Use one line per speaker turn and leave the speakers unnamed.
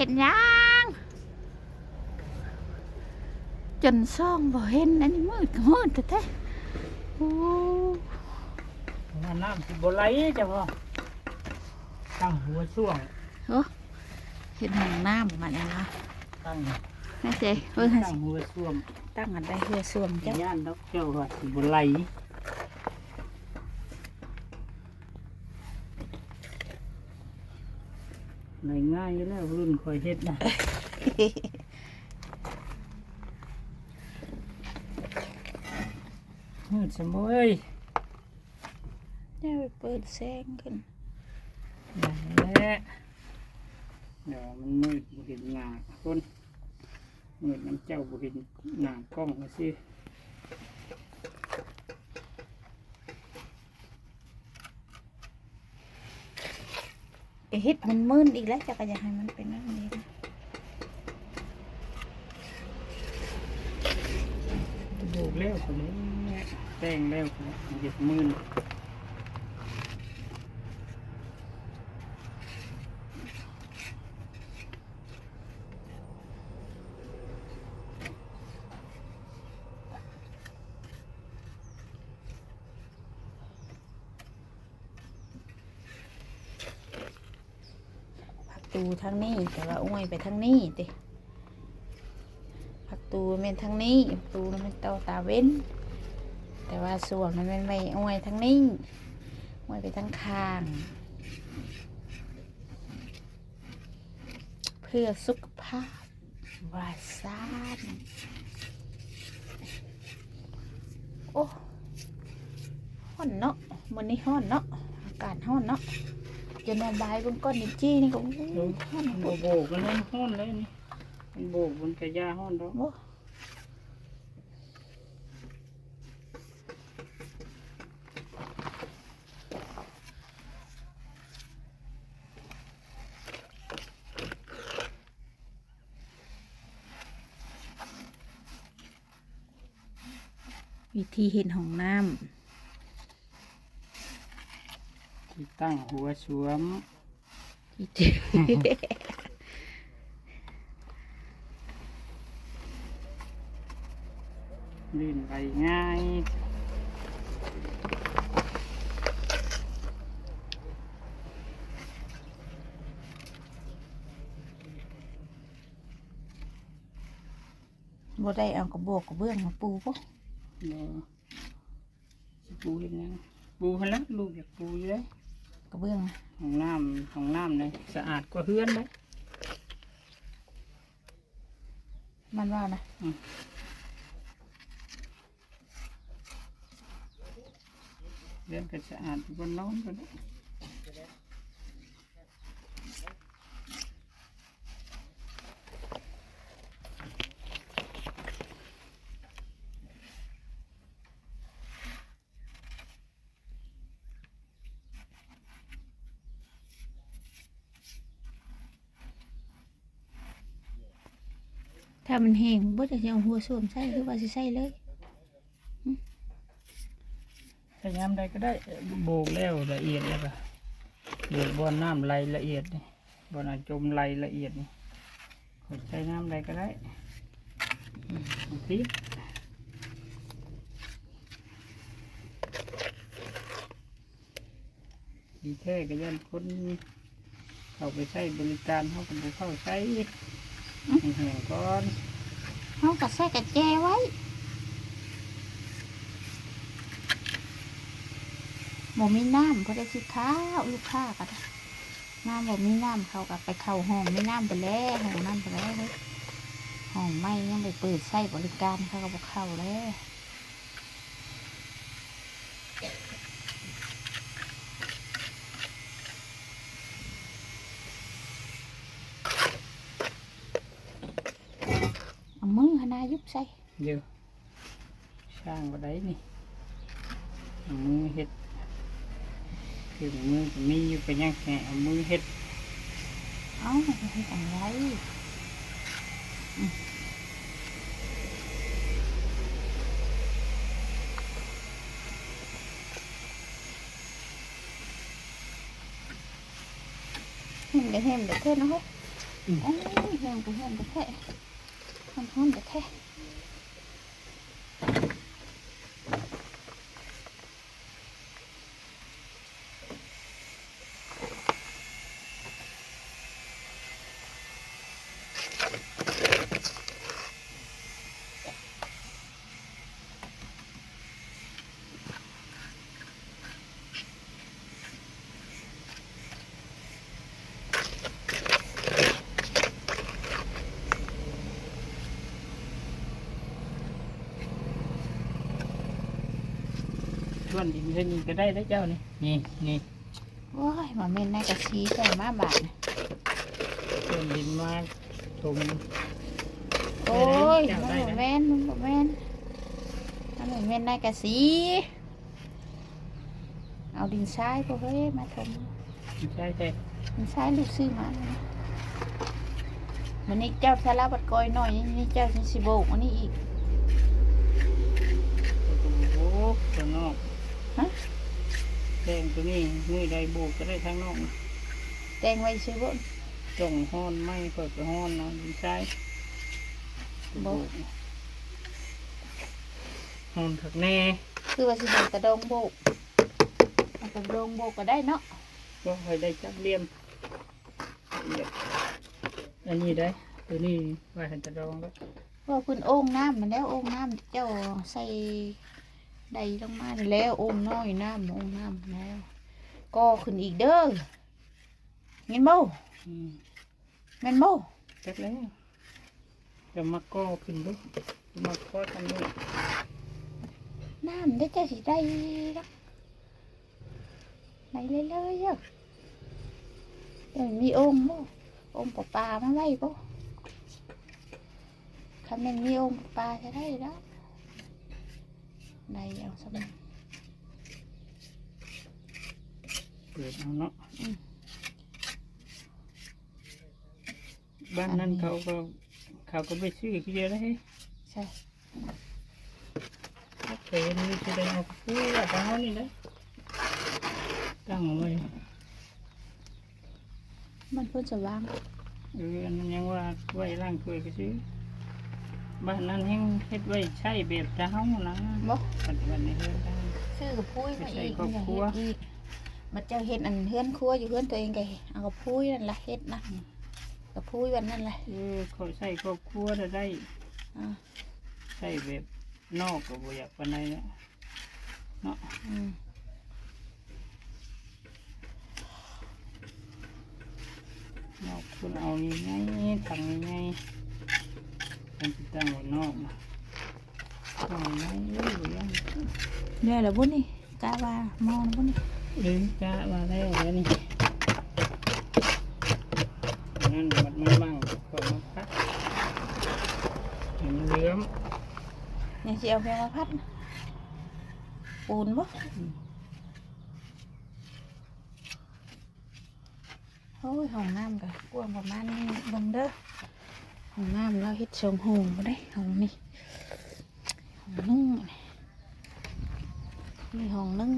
ว้ายเห็นยังจนซ่องบ่เห็นอันนี้มืดก็มืดแท้ๆโอ้
ว่าน้ำสิบ่ไหลจ้ะพ่อตั้งหัวช่วง
โหเห็นห้องน้ำมันนะ
ตั้ง
แม่เจ๊เฮ้ย
ตั้งหัวช่วง
ตั้งอันได้เพื่อส่วมจ้ะ
ย่านดอกเจ้าว่าสิบ่ไหล ไหลง่ายอยู่แล้วรุ่นคอยเฮ็ดนะมืดสมอย
เนี่ยไปเปิดแสงขึ้น
นั่นแหละเดี๋ยวมันมืดบ่เห็นหน้าคนมืดน้ำเจ้าบ่เห็นหน้ากล้องมาสิ
ไอเฮ็ดมันมืดอีกแล้วจะก็อยากให้มันเป็นนั่นนี้นะ
โบกแล้วคนนี้แต่งแล้วคนนี้เหยียบมือ
ตูทางนี้แต่ว่าอ้วยไปทางนี้ติผักตูมันเป็นทางนี้ผักตูมันเป็นเตาตาเว้น แต่ว่าส่วนมันเป็นไม่อ้วยทางนี้อ้วยไปทางข้าง เพื่อสุขภาพวาซานโอ้ฮ้อนเนาะมันนี้ฮ้อนเนาะอากาศฮ้อนเนาะ จนมาบายเบนก้อนนินจี้นี่ก็โอ้ยฮ้อน
มันโบโบกมันนั่นห้อนเลยนี่มันโบกมันกระยาห้อนดอก
โอ้วิธีเห็นห้องน้
ที่ตั้งหัวสวมำ
วิธี
ลื่นไปง่าย
บ่ได้เอากระบอกกระเบื้องมาปูปะ
เนาะสิปูเห็นยังปูพลักลูกอยากปูอยู่เลย
กระเบื้องนะ
ห้องน้ำห้องน้ำเลยสะอาดกว่าเฮือนเลย
มันว่านะ
เฮือนก็สะอาดบนนอนก็ได้
ถ้ามันแห้งบ่จะเอาหัวส้วมใส่หรือว่าสิใส่เลย
พยายามใดก็ได้โบกแล้วละเอียดแล้วก็โบกบนน้ำไหลละเอียดนี่บนอาจมไหลละเอียดนี่ใช้น้ำใดก็ได้ติดดีแท้ก็ยันคนเข้าไปใช้บริการเขาก็บ่เข้าใช้ให้แห้งก่อน
เฮาก็ใส่กระแจไว้บ่มีน้ำบ่ได้สิข้าวลูกค้าก็ได้น้ำบ่มีน้ำเขาก็ไปเข้าห้องมีน้ำไปแล้วห้องน้ำไปแล้วห้องไม่ยังไปเปิดใช้บริการเขาก็บ่เข้าแล้วเอามือหนา ยุบใส่
เดี๋ยวช่างก็ได้นี่เอามือเฮ็ดคือมือก็มีอยู่เป็นยังไงเอามือเฮ็ด
เอ้ามันเฮ็ดอะไรอืมเห็นเดี๋ยวเห็นเดี๋ยวเท่นนะเฮ้ยโอ้ยแห้งก็แห้งก็แท้มัน ห้อนก็ แท้
ชวนดินเท่นก็ได้แล้เจ้านี่นี่นี่
โอ้ยมันเป็นในกระชีใส่มาบาดน่ะ
ชวนดินมาถม
โอ้ย
เจ้า
มัน
ได้
บ่
น
แม่นมันบ่แม่นมันบ่แม่นในกระชีเอาดินทรายพวกเฮ้ยมาทำ
ใช่ใช่
ดินทรายลูกซื้อมานะมันนี่เจ้าสาราบัดกอยหน่อยนี่เจ้าสิโบกอันนี้อีก
โอ้โหตัวนอก
ฮะ
แดงตัวนี้มือใดโบกก็ได้ทั้งนอกนะ
แตงไว้ซื้อบ่
จ้องห้อนไม่เปิดไปห้อนเนาะดีใจ
บ่
ห้อนถักแน่
คือว่าสิเห็นตะดงโบกเอาตะดงโบกก็ได้เนาะ
ก็ให้ได้จับเหลี่ยมละเอียดอันนี้ได้ตัวนี้ไว้ให้ตะดองแล้ว
ว่าเพิ่นโอ่งน้ำมันแล้วโอ่งน้ำเจ้าใส่ ใดลงมานี่แล้วโอ่งน้อยน้ำโอ่งน้ำแล้ว ก็ขึ้นอีกเด้อเงินบ่
อืม
แม่นบ่
จับแล้วจะมาก่อขึ้นลูกมาก่อทำนี่
น้ำได้เจ้าสิได้ดักได้เลยเลยเด้อเดี๋ยวมีโอ่งบ่โอ่งปลาปลามาไว้บ่คันแม่นมีโอ่งปลาจะได้แล้ว ได้เอาสำนัก
เปิดเอาเนาะ
อืม
บ้านนั้นเขาก็เขาก็ไปซื้อที่เดียวได้
ใช่
เคยเห็นมีแสดงเอาคู่ว่าทางเขานี่นะตั้งเอาไว้
มันเพิ่นจะวาง
เอออันนั้นยังว่าไว้ร่างถ้วยก็ซื้อ บ้านนั้นยังเฮ็ดไว้ใช้แบบเจ้านะ
บ่
ปัจจุบันนี้เฮ็ดได้
ซื้อกระพุ้ยมา
ไม่ใช่
อีก
ครอบครัว
อย่าเฮ็ดอีกมันเจ้าเฮ็ดอันเฮือนครัวอยู่เฮือนตัวเองไงเอากระพุ้ยนั่นละเฮ็ดนะกระพุ้ยวันนั่นแหละ
เออเขาใช้ครอบครัวจะได้
อ่า
ใช้แบบนอกก็บ่อยากปานใดนะเนาะ
อืม
นอกคุณเอานี่ไงทางนี่ไง มันสิตั้งไว้นอกนะตั้งไว้เอ้ยบ่ยัง
เนี่ยแหละบุนี่กาว่ามองบุนี่
เดินจ้ามาแล้วแล้วนี่นั่นมันมันมั่งก็มาพักเห็นเหลือม
เนี่ยสิเอาไปมาพัดนะปูนบ่โอ้ยห้องน้ำกับกว้างประมาณนี้เบิ่งเด้อ ห้องน้ำเราเฮ็ดชมห้องมาได้ห้องนี้ห้องนึ่งนี่ห้องนึ่ง